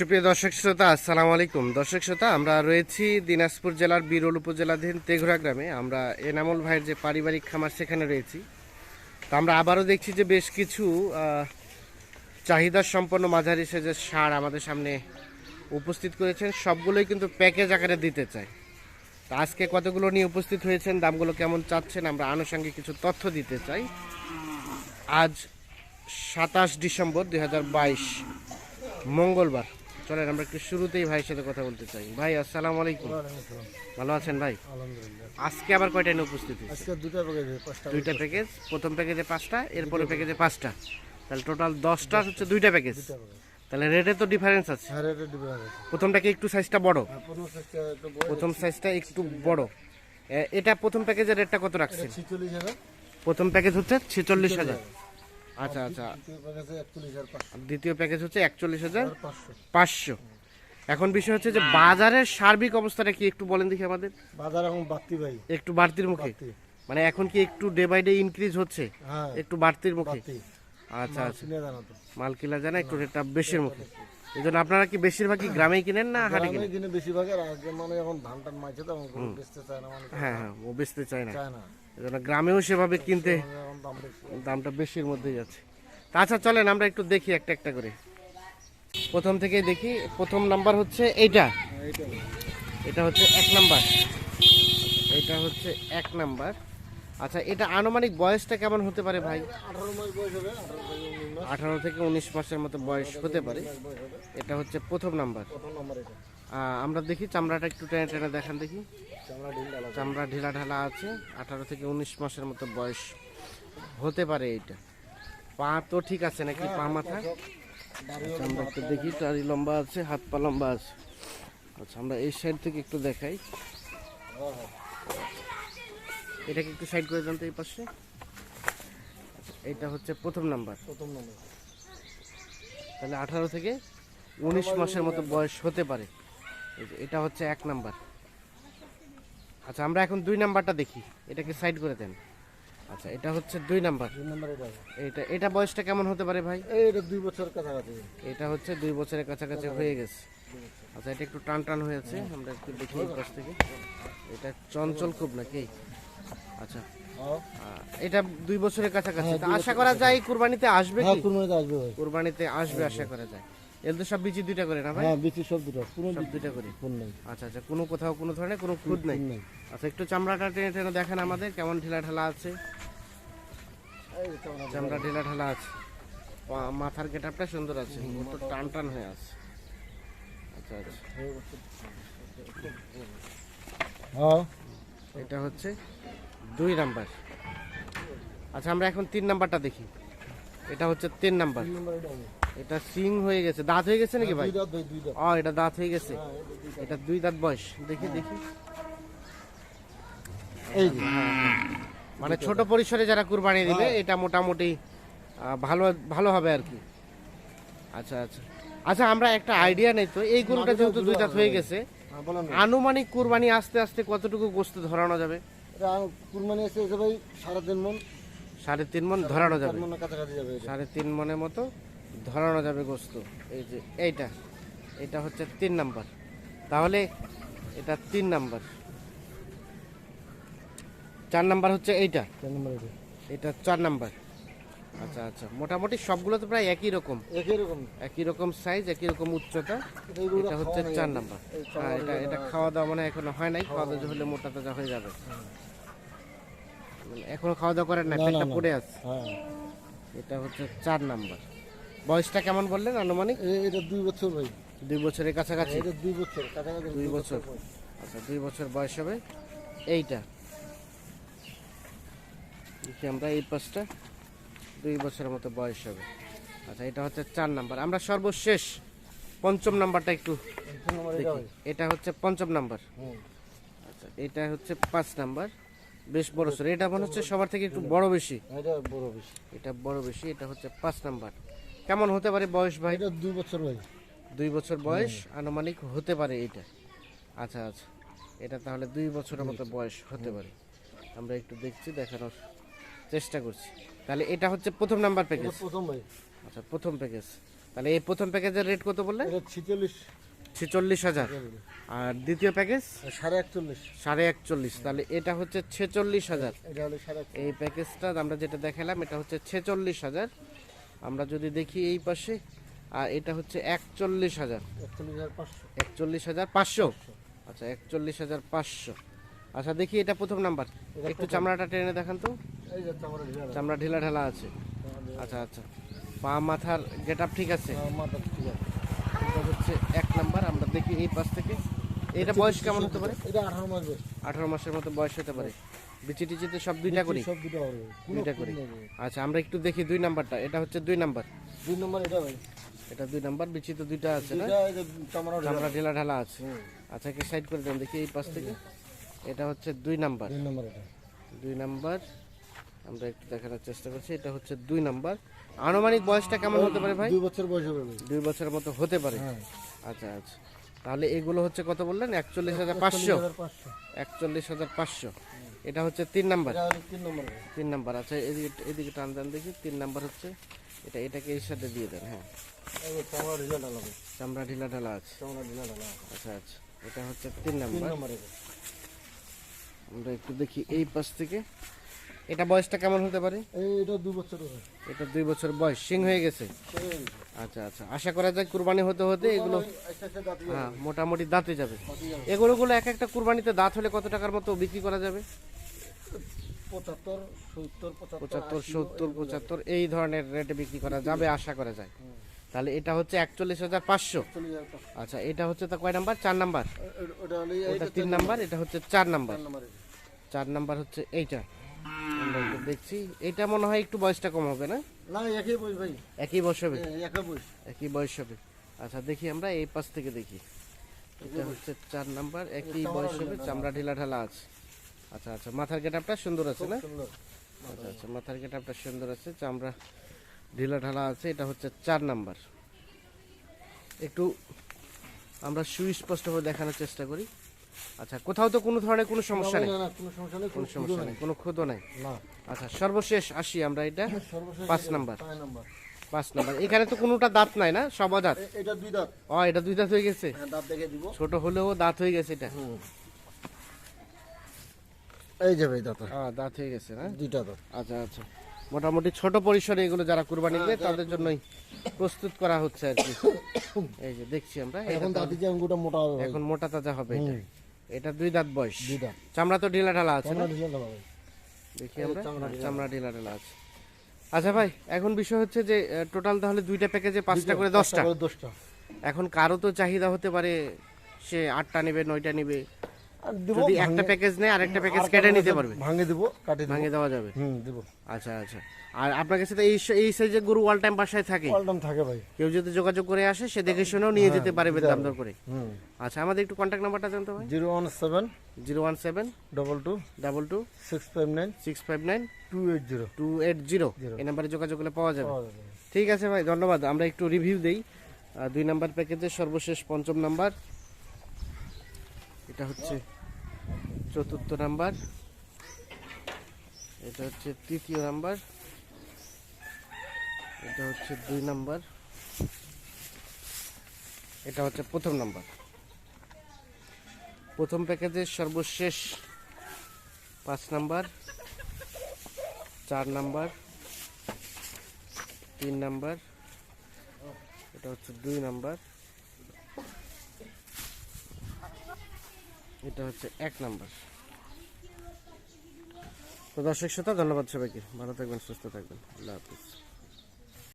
সুপ্রিয় দর্শক শ্রোতা, আসসালামু আলাইকুম। দর্শক শ্রোতা, আমরা রয়েছি দিনাজপুর জেলার বিরল উপজেলাধীন তেঘরা গ্রামে। আমরা এনামুল ভাইয়ের যে পারিবারিক খামার, সেখানে রয়েছি। তো আমরা আবারও দেখছি যে বেশ কিছু চাহিদা সম্পন্ন মাঝারি সেজের সার আমাদের সামনে উপস্থিত করেছেন। সবগুলোই কিন্তু প্যাকেজ আকারে দিতে চাই। তো আজকে কতগুলো নিয়ে উপস্থিত হয়েছেন, দামগুলো কেমন চাচ্ছেন, আমরা আনুষঙ্গিক কিছু তথ্য দিতে চাই। আজ সাতাশ ডিসেম্বর দু হাজার বাইশ, মঙ্গলবার। চলেন আমরা একটু শুরুতেই ভাইয়ের সাথে কথা বলতে চাই। ভাই আসসালামু আলাইকুম। ভালো আছেন ভাই? আজকে আবার কয়টা নিয়ে উপস্থিত? আজকে দুটা প্যাকেজ দুইটা প্যাকেজ প্রথম প্যাকেজে পাঁচটা এরপরে প্যাকেজে পাঁচটা। তাহলে টোটাল দশটা হচ্ছে দুইটা প্যাকেজ তাহলে রেটে তো ডিফারেন্স আছে। হ্যাঁ রেটে ডিফারেন্স আছে। প্রথমটা কি একটু সাইজটা বড়? হ্যাঁ প্রথম সাইজটা একটু বড়। প্রথম সাইজটা একটু বড়। এটা প্রথম প্যাকেজের রেটটা কত রাখছেন? প্রথম প্যাকেজ হচ্ছে ছেচল্লিশ হাজার। আচ্ছা আচ্ছা। দ্বিতীয় প্যাকেজে হচ্ছে একচল্লিশ হাজার পাঁচশো। এখন বিষয় হচ্ছে যে বাজারের সার্বিক অবস্থাটা কি একটু বলেন দেখি আমাদের। বাজার এখন বাড়তি ভাই। একটু বাড়তির মুখে? মানে এখন কি একটু ডে বাই ডে ইনক্রিজ হচ্ছে? হ্যাঁ একটু বাড়তির মুখে? আচ্ছা আচ্ছা। মাল কিনা জানা একটু রেটটা বেশির মুখে। এই জন্য আপনারা কি বেশিরভাগই গ্রামেই কিনেন না হাটে কিনেন? কিনে বেশিরভাগ আর মানে এখন ধান টান মাইছে তো বেচতে চায় না মানে হ্যাঁ হ্যাঁ ও বেচতে চায় না। গ্রামেও সেভাবে কিনতে দামটা বেশির মধ্যেই যাচ্ছে। আচ্ছা চলেন আমরা একটু দেখি একটা একটা করে। প্রথম থেকে দেখি, প্রথম নাম্বার হচ্ছে এইটা। এটা হচ্ছে এক নাম্বার। এটা হচ্ছে এক নাম্বার। আচ্ছা এটা আনুমানিক বয়সটা কেমন হতে পারে ভাই? আঠারো থেকে উনিশ মাসের মতো বয়স হতে পারে। এটা হচ্ছে প্রথম নাম্বার। আমরা দেখি, চামড়াটা একটু টেনে টেনে দেখান দেখি। চামড়া ঢিলা ঢালা আছে। আঠারো থেকে উনিশ মাসের মতো বয়স হতে পারে এইটা। পা তো ঠিক আছে নাকি পা মাথা? চামড়া দেখি টারি লম্বা আছে হাত পা লম্বা আছে। আচ্ছা আমরা এই সাইড থেকে একটু দেখাই। এটাকে একটু সাইড করে দেন তো এই পাশে। আচ্ছা, এটা হচ্ছে প্রথম নাম্বার প্রথম নম্বর তাহলে আঠারো থেকে উনিশ মাসের মতো বয়স হতে পারে। এটা হচ্ছে এক নাম্বার আচ্ছা আমরা এখন দুই নাম্বারটা দেখি। এটাকে সাইড করে দেন। আচ্ছা এটা হচ্ছে দুই নাম্বার। দুই নম্বর এটা এটা এটা বয়সটা কেমন হতে পারে ভাই? এই এটা দুই বছর কাছাকাছি। এটা হচ্ছে দুই বছরের কাছাকাছি হয়ে গেছে। আচ্ছা এটা একটু টান টান হয়েছে আমরা একটু দেখি কাছ থেকে। এটা চঞ্চল খুব নাকি? আচ্ছা। হ্যাঁ। এটা দুই বছরের কাছাকাছি। হ্যাঁ, আশা করা যায় কুরবানিতে আসবে হ্যাঁ কি? কুরবানিতে আসবে কুরবানিতে আসবে আশা করা যায়। এর তো সব বিচি দুইটা করে না ভাই? হ্যাঁ বিচি সব দুটো কোনো সব দুইটা করে? ফোন নেই। আচ্ছা আচ্ছা কোনো কোথাও কোনো ধরনের কোনো খুদ নেই? আচ্ছা একটু চামড়াটা টেনে টেনে দেখেন আমাদের কেমন ঢিলা ঢালা আছে। চামড়া চামড়া ঢিলা ঢালা আছে। মাথার গেটআপটা সুন্দর আছে। তো টান টান হয়ে আছে। আচ্ছা আচ্ছা। হ্যাঁ এটা হচ্ছে দুই নাম্বার। আচ্ছা আমরা এখন তিন নাম্বারটা দেখি। এটা হচ্ছে তিন নম্বর। এটা সিং হয়ে গেছে। দাঁত হয়ে গেছে নাকি ভাই? দাঁত ভাই ও এটা দাঁত হয়ে গেছে। হ্যাঁ এটা দুই দাঁত। বয়স। দেখি দেখি। এই যে। মানে ছোট পরিসরে যারা কুরবানি দিবে এটা মোটামুটি ভালো ভালো হবে আর কি। আচ্ছা আচ্ছা। আচ্ছা আমরা একটা আইডিয়া নেই তো। এই গরুটা যেহেতু দুই দাঁত হয়ে গেছে হ্যাঁ। আনুমানিক কুরবানি আস্তে আস্তে কতটুকু গোস্ত ধরানো যাবে? এটা কুরবানি এসে এসে ভাই সাড়ে তিন মন। সাড়ে তিন মন ধরানো যাবে। সাড়ে তিন মনের মতো ধরানো যাবে গোস্ত। এই যে এইটা এটা হচ্ছে তিন নাম্বার। তাহলে এটা তিন নাম্বার। চার নাম্বার হচ্ছে এইটা। নম্বর এটা। চার নাম্বার। আচ্ছা আচ্ছা। মোটামুটি সবগুলো তো প্রায় একই রকম। একই রকম। একই রকম সাইজ একই রকম উচ্চতা। এটা হচ্ছে চার নাম্বার। হ্যাঁ এটা এটা খাওয়া দাওয়া মানে এখনও হয় নাই। খাওয়া দাওয়া হলে মোটা তাজা হয়ে যাবে। মানে এখনও খাওয়া দাওয়া করেন না, পেটটা পড়ে আছে। হ্যাঁ। এটা হচ্ছে চার নাম্বার। বয়সটা কেমন বললেন আনুমানিক? এটা দুই বছর ভাই। দুই বছরের কাছাকাছি? এটা দুই বছর কাছাকাছি দুই বছর। আচ্ছা দুই বছর বয়স হবে। এইটা। দেখি আমরা এই পাঁচটা দুই বছরের মতো বয়স হবে। আচ্ছা এটা হচ্ছে চার নাম্বার। আমরা সর্বশেষ পঞ্চম নাম্বারটা একটু এটা হচ্ছে পঞ্চম নাম্বার। আচ্ছা এটা হচ্ছে পাঁচ নাম্বার। বেশ বড় সর এটা মনে হচ্ছে সবার থেকে একটু বড় বেশি। এটা বড় বেশি। এটা বড় বেশি এটা হচ্ছে পাঁচ নাম্বার। কেমন হতে পারে বয়স ভাই? এটা দুই বছর ভাই। দুই বছর বয়স আনুমানিক হতে পারে এটা। আচ্ছা আচ্ছা। এটা তাহলে দুই বছরের মতো বয়স হতে পারে। আমরা একটু দেখছি দেখানোর চেষ্টা করছি। তাহলে এটা হচ্ছে প্রথম নাম্বার প্যাকেজ প্রথম ভাই। আচ্ছা প্রথম প্যাকেজ তাহলে এই প্রথম প্যাকেজের রেট কত বললে? ছিচল্লিশ। ছেচল্লিশ হাজার। আর দ্বিতীয় প্যাকেজ সাড়ে একচল্লিশ। সাড়ে একচল্লিশ। তাহলে এটা হচ্ছে ছেচল্লিশ হাজার। এই প্যাকেজটা আমরা যেটা দেখালাম এটা হচ্ছে ছেচল্লিশ হাজার। আমরা যদি দেখি এই পাশে আর এটা হচ্ছে একচল্লিশ হাজার। একচল্লিশ হাজার পাঁচশো। আচ্ছা একচল্লিশ হাজার পাঁচশো। আচ্ছা দেখি এটা প্রথম নাম্বার। একটু চামড়াটা টেনে দেখান তো। চামড়া ঢিলা ঢালা আছে। আচ্ছা আচ্ছা। পা মাথার গেট ঠিক আছে? ঠিক আছে। এটা হচ্ছে এক নাম্বার। আমরা দেখি এই পাশ থেকে। এটা বয়স কেমন হতে পারে? এটা আঠারো মাস আঠারো মাসের মতো বয়স হতে পারে। বিচি টিচিতে সব দুইটা করি? সব দুটো হবে। দুইটা করি। আচ্ছা আমরা একটু দেখি দুই নাম্বারটা। এটা হচ্ছে দুই নাম্বার। দুই নম্বর এটা ভাই। এটা দুই নাম্বার বিচি তো দুইটা আছে না? চামড়া ঢেলা। ঢালা আছে। আচ্ছা কি সাইড করে দেন দেখি এই পাশ থেকে। এটা হচ্ছে দুই নাম্বার। দুই নম্বর এটা। দুই নাম্বার। আমরা একটু দেখানোর চেষ্টা করছি। এটা হচ্ছে দুই নাম্বার। আনুমানিক বয়সটা কেমন হতে পারে ভাই? দুই বছর বয়স হবে দুই বছরের মতো হতে পারে। হ্যাঁ। আচ্ছা আচ্ছা। তাহলে এগুলো হচ্ছে কত বললেন? একচল্লিশ হাজার পাঁচশো। একচল্লিশ হাজার পাঁচশো। এটা হচ্ছে তিন নাম্বার। তিন নম্বর। তিন নাম্বার আচ্ছা এদিকে এদিকে টান দেন দেখি। তিন নাম্বার হচ্ছে এটা এটাকে এর সাথে দিয়ে দেন হ্যাঁ। চামড়া ঢিলা ঢালা চামড়া ঢিলা ঢালা আছে। চামড়া ঢিলা ঢালা আচ্ছা আচ্ছা। এটা হচ্ছে তিন নাম্বার। আমরা একটু দেখি এই পাশ থেকে। এটা বয়সটা কেমন হতে পারে? এটা দুই বছর এটা দুই বছর বয়স। সিং হয়ে গেছে? আচ্ছা আচ্ছা। আশা করা যায় কুরবানি হতে হতে এগুলো হ্যাঁ মোটামুটি দাঁতে যাবে। দাঁত দিয়ে এগুলো গুলো এক একটা কুরবানিতে দাঁত হলে কত টাকার মতো বিক্রি করা যাবে? পঁচাত্তর সত্তর পঁচাত্তর এই ধরনের রেটে বিক্রি করা যাবে আশা করা যায়। তাহলে এটা হচ্ছে একচল্লিশ হাজার পাঁচশো। আচ্ছা এটা হচ্ছে তো কয় নাম্বার? চার নাম্বার। ওটা তিন নাম্বার এটা হচ্ছে চার নাম্বার। চার নম্বর হচ্ছে এইটা। দেখছি। এটা মনে হয় একটু বয়সটা কম হবে না? না একই বয়স ভাই। একই বয়স হবে? একই বয়স। হবে। আচ্ছা দেখি আমরা এই পাশ থেকে দেখি। এটা হচ্ছে চার নাম্বার একই বয়স হবে চামড়া ঢিলা ঢালা আছে। আচ্ছা আচ্ছা মাথার গেটআপটা সুন্দর আছে না? আচ্ছা আচ্ছা মাথার গেটআপটা সুন্দর আছে। চামড়া ঢিলা ঢালা আছে এটা হচ্ছে চার নাম্বার। একটু আমরা সুস্পষ্টভাবে দেখানোর চেষ্টা করি। আচ্ছা কোথাও তো কোনো ধরনের কোনো সমস্যা নেই? কোনো সমস্যা নেই কোনো সমস্যা নেই। কোনো ক্ষত নাই? আচ্ছা সর্বশেষ আসি আমরা এটা। পাঁচ নাম্বার। পাঁচ নাম্বার। এখানে তো কোনোটা দাঁত নাই না? সব দাঁত এটা দুই দাঁত। ও এটা দুই দাঁত হয়ে গেছে? হ্যাঁ দাঁত দেখে দিব। ছোট হলেও দাঁত হয়ে গেছে এটা? এই যাবে এই দাঁত। হ্যাঁ দাঁত হয়ে গেছে না? দুইটা দাঁত। আচ্ছা আচ্ছা। মোটামুটি ছোট পরিসরে এগুলো যারা কুরবানি দেবে তাদের জন্যই প্রস্তুত করা হচ্ছে আর কি। এই যে দেখছি আমরা এখন দাঁত। যে আঙ্গুটা মোটা হবে এখন মোটা তাজা হবে এটা। এটা দুই দাঁত বয়স। দুই দাঁত। চামড়া তো ঢিলা ঢালা আছে না? ঢিলা ঢালা দেখি আমরা। চামড়া হ্যাঁ, চামড়া ঢিলা। ঢালা আছে। আচ্ছা ভাই এখন বিষয় হচ্ছে যে টোটাল তাহলে দুইটা প্যাকেজে পাঁচটা করে দশটা। এখন কারও তো চাহিদা হতে পারে সে আটটা নেবে নয়টা নেবে। যদি একটা প্যাকেজ নেয় আরেকটা প্যাকেজ কেটে নিতে পারবে। ভাঙে দিব কাটে ভাঙে দেওয়া যাবে? হুম দিব। আচ্ছা আচ্ছা। আর আপনার কাছে তো এই এই সাইজের গরু অল টাইম বাসায় থাকে। পাল্টাম থাকে ভাই। কেউ যদি যোগাযোগ করে আসে সে দেখে শুনেও নিয়ে যেতে পারবে দাম দর করে। হুম। আচ্ছা আমাদের একটু কন্ট্যাক্ট নাম্বারটা জানতে ভাই। Zero one seven zero one seven double two double two six five nine six five nine two eight zero two eight zero এই নাম্বারে যোগাযোগ করলে পাওয়া যাবে। ঠিক আছে ভাই ধন্যবাদ। আমরা একটু রিভিউ দেই। দুই নাম্বার প্যাকেজের সর্বশেষ পঞ্চম নাম্বার এটা হচ্ছে চতুর্থ নাম্বার। এটা হচ্ছে তৃতীয় নাম্বার। এটা হচ্ছে দুই নাম্বার। এটা হচ্ছে প্রথম নাম্বার। প্রথম প্যাকেজের সর্বশেষ পাঁচ নাম্বার, চার নাম্বার, তিন নাম্বার, এটা হচ্ছে দুই নাম্বার। এটা হচ্ছে এক নাম্বার। তো দর্শক শ্রোতা, ধন্যবাদ সবাইকে। ভালো থাকবেন, সুস্থ থাকবেন। আল্লাহ হাফিজ।